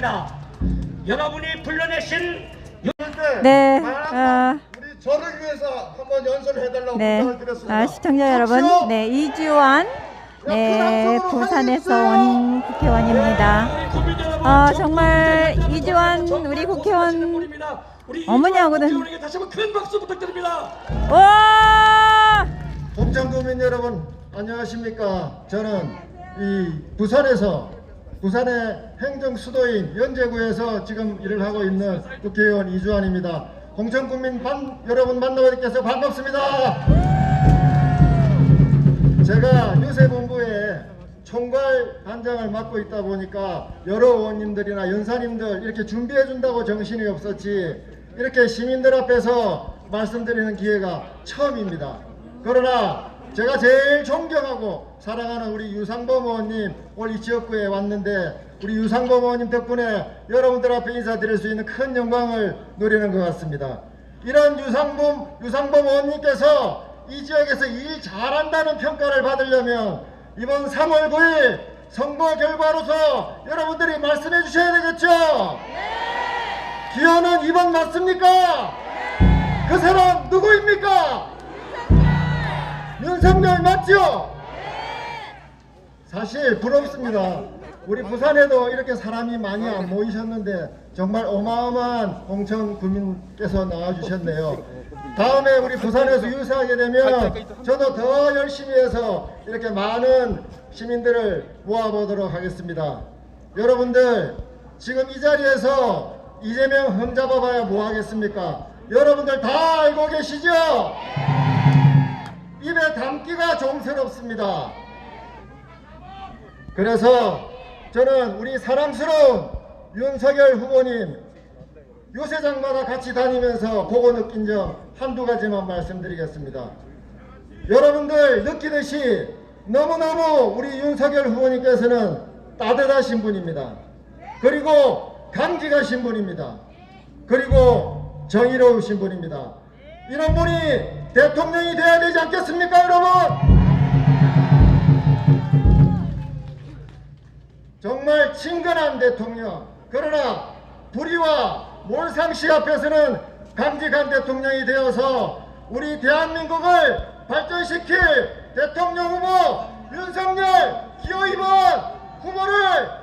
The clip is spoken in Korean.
바랍니다. 여러분이 불러내신 네, 아, 어, 우리 저를 위해서 한번 연설을 해달라고 네, 부탁을 드렸습니다. 아, 시청자 여러분! 네 이주환, 네 부산에서 온 국회의원입니다. 아, 정말 이주환 우리 국회의원 어머니하고는 다시 한번 큰 박수 부탁드립니다. 와, 공천구민 여러분 안녕하십니까? 저는 이 부산에서 부산의 행정 수도인 연제구에서 지금 일을 하고 있는 국회의원 이주환입니다. 공천구민 반, 여러분 만나뵙게 해서 반갑습니다. 제가 유세본부에 총괄 단장을 맡고 있다 보니까 여러 의원님들이나 연사님들 이렇게 준비해 준다고 정신이 없었지 이렇게 시민들 앞에서 말씀드리는 기회가 처음입니다. 그러나 제가 제일 존경하고 사랑하는 우리 유상범 의원님 올이 지역구에 왔는데 우리 유상범 의원님 덕분에 여러분들 앞에 인사드릴 수 있는 큰 영광을 누리는 것 같습니다. 이런 유상범 유상범 의원님께서 이 지역에서 일 잘한다는 평가를 받으려면 이번 3월 9일 선거 결과로서 여러분들이 말씀해 주셔야 되겠죠? 기호는 2번 맞습니까? 그 사람 누구입니까? 윤석열 맞죠? 사실 부럽습니다. 우리 부산에도 이렇게 사람이 많이 안 모이셨는데 정말 어마어마한 공천 구민께서 나와주셨네요. 다음에 우리 부산에서 유세하게 되면 저도 더 열심히 해서 이렇게 많은 시민들을 모아보도록 하겠습니다. 여러분들 지금 이 자리에서 이재명 흠잡아봐야 뭐 하겠습니까? 여러분들 다 알고 계시죠? 입에 담기가 좀스럽습니다. 그래서 저는 우리 사랑스러운 윤석열 후보님 유세장마다 같이 다니면서 보고 느낀 점 한두 가지만 말씀드리겠습니다. 여러분들 느끼듯이 너무너무 우리 윤석열 후보님께서는 따뜻하신 분입니다. 그리고 강직하신 분입니다. 그리고 정의로우신 분입니다. 이런 분이 대통령이 되어야 되지 않겠습니까, 여러분? 정말 친근한 대통령. 그러나 불의와 몰상식 앞에서는 강직한 대통령이 되어서 우리 대한민국을 발전시킬 대통령 후보 윤석열 기호 2번 후보를